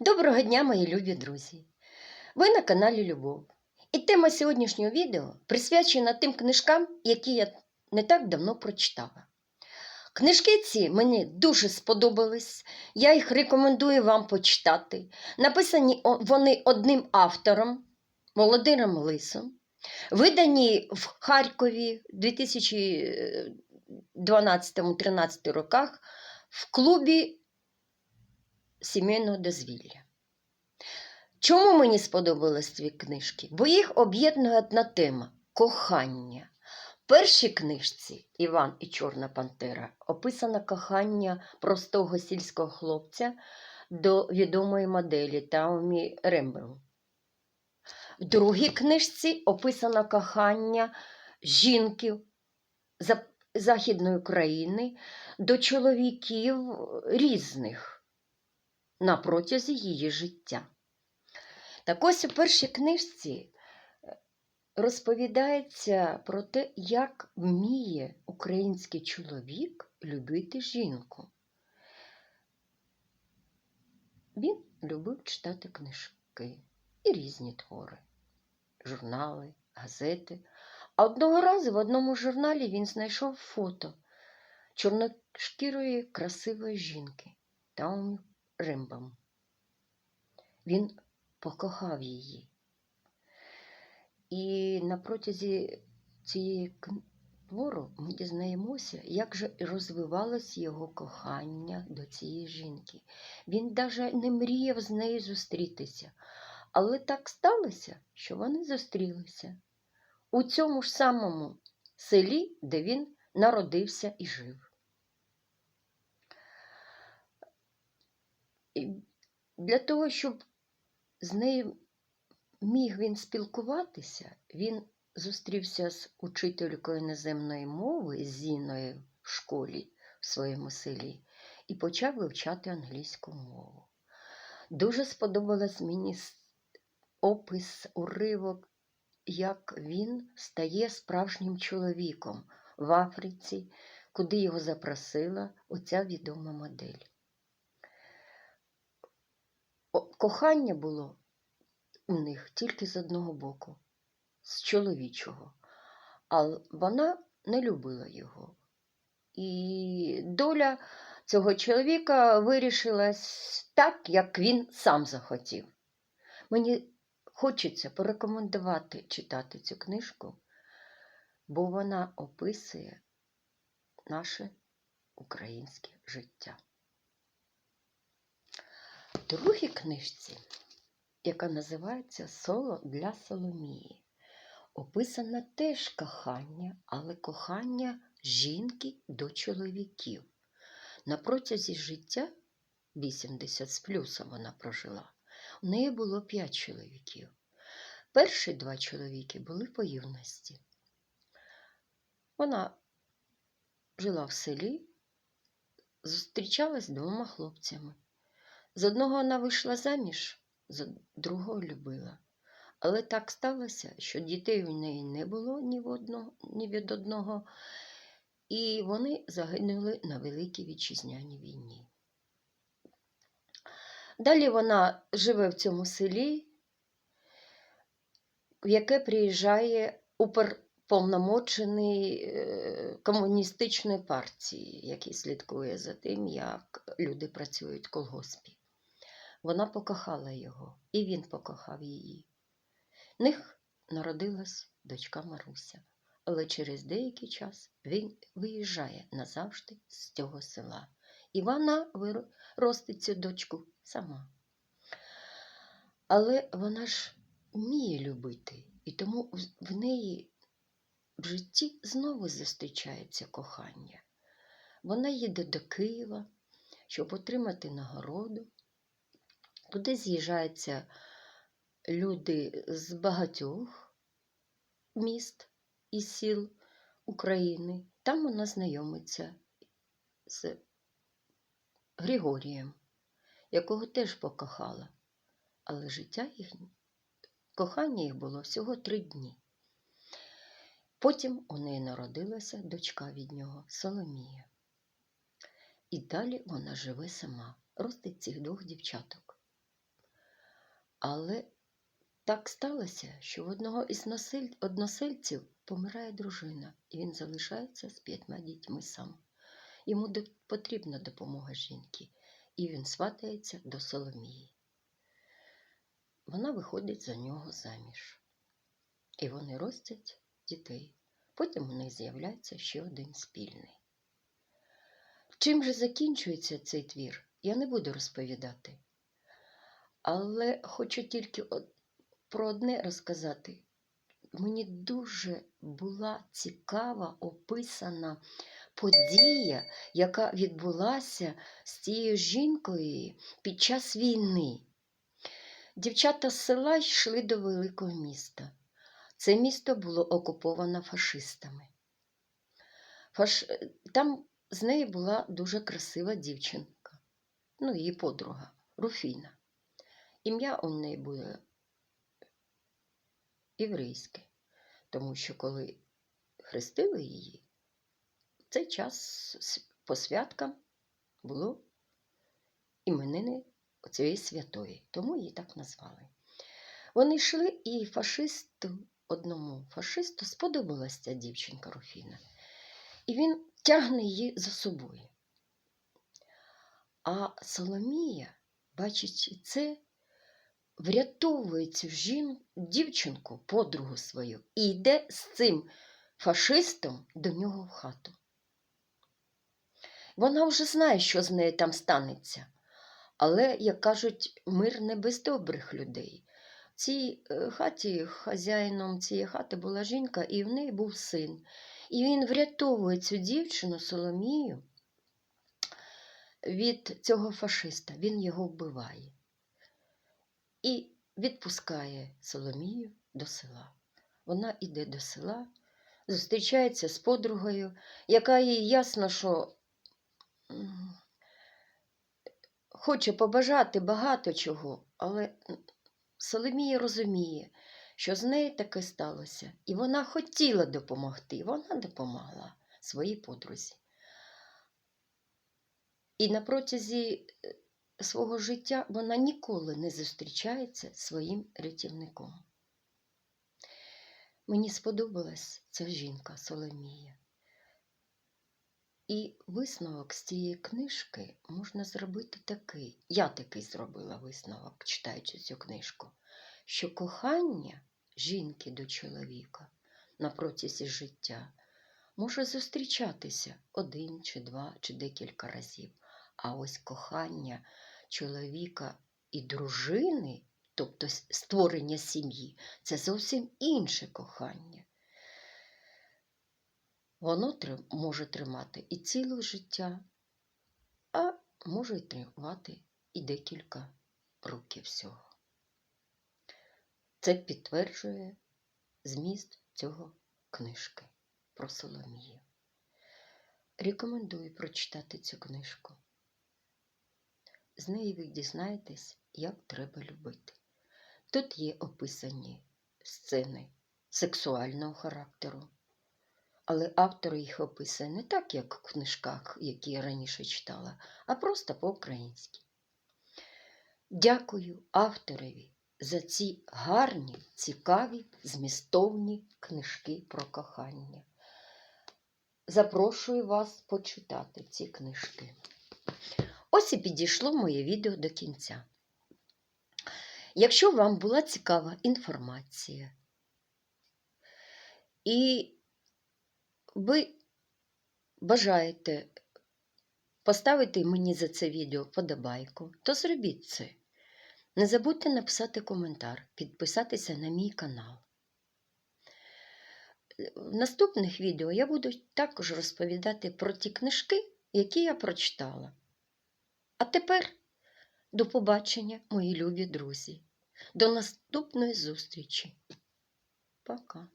Доброго дня, мої любі друзі! Ви на каналі Любов. І тема сьогоднішнього відео присвячена тим книжкам, які я не так давно прочитала. Книжки ці мені дуже сподобались, я їх рекомендую вам почитати. Написані вони одним автором Володимиром Лисом, видані в Харкові в 2012-13 роках в клубі сімейного дозвілля. Чому мені сподобались ці книжки? Бо їх об'єднує одна тема кохання. В першій книжці Іван і Чорна Пантера описано кохання простого сільського хлопця до відомої моделі Таумі Рембру. В другій книжці описано кохання жінки Західної України до чоловіків різних на протязі її життя. Так ось у першій книжці е, розповідається про те, як вміє український чоловік любити жінку. Він любив читати книжки і різні твори, журнали, газети. А одного разу в одному журналі він знайшов фото чорношкірої красивої жінки Таумі Римбам. Він покохав її. І на протязі цієї твору ми дізнаємося, як же розвивалось його кохання до цієї жінки. Він навіть не мріяв з нею зустрітися. Але так сталося, що вони зустрілися у цьому ж самому селі, де він народився і жив. Для того, щоб з нею міг він спілкуватися, він зустрівся з учителькою іноземної мови Зіною в школі в своєму селі і почав вивчати англійську мову. Дуже сподобалось мені опис, уривок, як він стає справжнім чоловіком в Африці, куди його запросила оця відома модель. Кохання було у них тільки з одного боку, з чоловічого, а вона не любила його. І доля цього чоловіка вирішилась так, як він сам захотів. Мені хочеться порекомендувати читати цю книжку, бо вона описує наше українське життя. В другій книжці, яка називається Соло для Соломії, описано теж кохання, але кохання жінки до чоловіків. На протязі життя 80 з плюсом вона прожила. У неї було 5 чоловіків. Перші два чоловіки були по юності. Вона жила в селі, зустрічалась з двома хлопцями. З одного вона вийшла заміж, з другого любила. Але так сталося, що дітей у неї не було ні, в одного, ні від одного, і вони загинули на Великій Вітчизняній війні. Далі вона живе в цьому селі, в яке приїжджає уповномочений е, комуністичної партії, який слідкує за тим, як люди працюють в колгоспі. Вона покохала його, і він покохав її. В них народилась дочка Маруся, але через деякий час він виїжджає назавжди з цього села. І вона виростить цю дочку сама. Але вона ж вміє любити, і тому в- неї в житті знову зустрічається кохання. Вона їде до Києва, щоб отримати нагороду. Туди з'їжджаються люди з багатьох міст і сіл України. Там вона знайомиться з Григорієм, якого теж покохала. Але життя їхнє, кохання їх було всього три дні. Потім у неї народилася дочка від нього Соломія. І далі вона живе сама, ростить цих двох дівчаток. Але так сталося, що в одного із насель... односельців помирає дружина, і він залишається з п'ятьма дітьми сам. Йому потрібна допомога жінки, і він сватається до Соломії. Вона виходить за нього заміж. І вони ростять дітей. Потім у них з'являється ще один спільний. Чим же закінчується цей твір, я не буду розповідати. Але хочу тільки про одне розказати. Мені дуже була цікава описана подія, яка відбулася з цією жінкою під час війни. Дівчата з села йшли до великого міста. Це місто було окуповано фашистами. Фаш... Там з нею була дуже красива дівчинка, ну, її подруга Руфіна. Ім'я у неї буде єврейське, тому що коли хрестили її, цей час по святкам було іменини цієї святої, тому її так назвали. Вони йшли, і фашисту, одному фашисту сподобалася ця дівчинка Руфіна. І він тягне її за собою. А Соломія, бачачи це, врятовує цю жін, дівчинку, подругу свою, і йде з цим фашистом до нього в хату. Вона вже знає, що з нею там станеться. Але, як кажуть, мир не без добрих людей. В цій е, хаті хазяїном цієї хати була жінка, і в неї був син. І він врятовує цю дівчину Соломію від цього фашиста. Він його вбиває і відпускає Соломію до села. Вона йде до села, зустрічається з подругою, яка їй ясно, що хоче побажати багато чого, але Соломія розуміє, що з нею таке сталося, і вона хотіла допомогти, вона допомогла своїй подрузі. І на протязі е, свого життя вона ніколи не зустрічається своїм рятівником. Мені сподобалась ця жінка Соломія. І висновок з цієї книжки можна зробити такий. Я такий зробила висновок, читаючи цю книжку, що кохання жінки до чоловіка на протязі життя може зустрічатися один чи два чи декілька разів. А ось кохання чоловіка і дружини, тобто створення сім'ї, це зовсім інше кохання. Воно може тримати і ціле життя, а може й тримати і декілька років всього. Це підтверджує зміст цього книжки про Соломію. Рекомендую прочитати цю книжку. З неї ви дізнаєтесь, як треба любити. Тут є описані сцени сексуального характеру, але автор їх описує не так, як в книжках, які я раніше читала, а просто по-українськи. Дякую авторові за ці гарні, цікаві, змістовні книжки про кохання. Запрошую вас почитати ці книжки. Ось і підійшло моє відео до кінця. Якщо вам була цікава інформація, і ви бажаєте поставити мені за це відео вподобайку, то зробіть це. Не забудьте написати коментар, підписатися на мій канал. В наступних відео я буду також розповідати про ті книжки, які я прочитала. А тепер до побачення, мої любі друзі. До наступної зустрічі. Пока.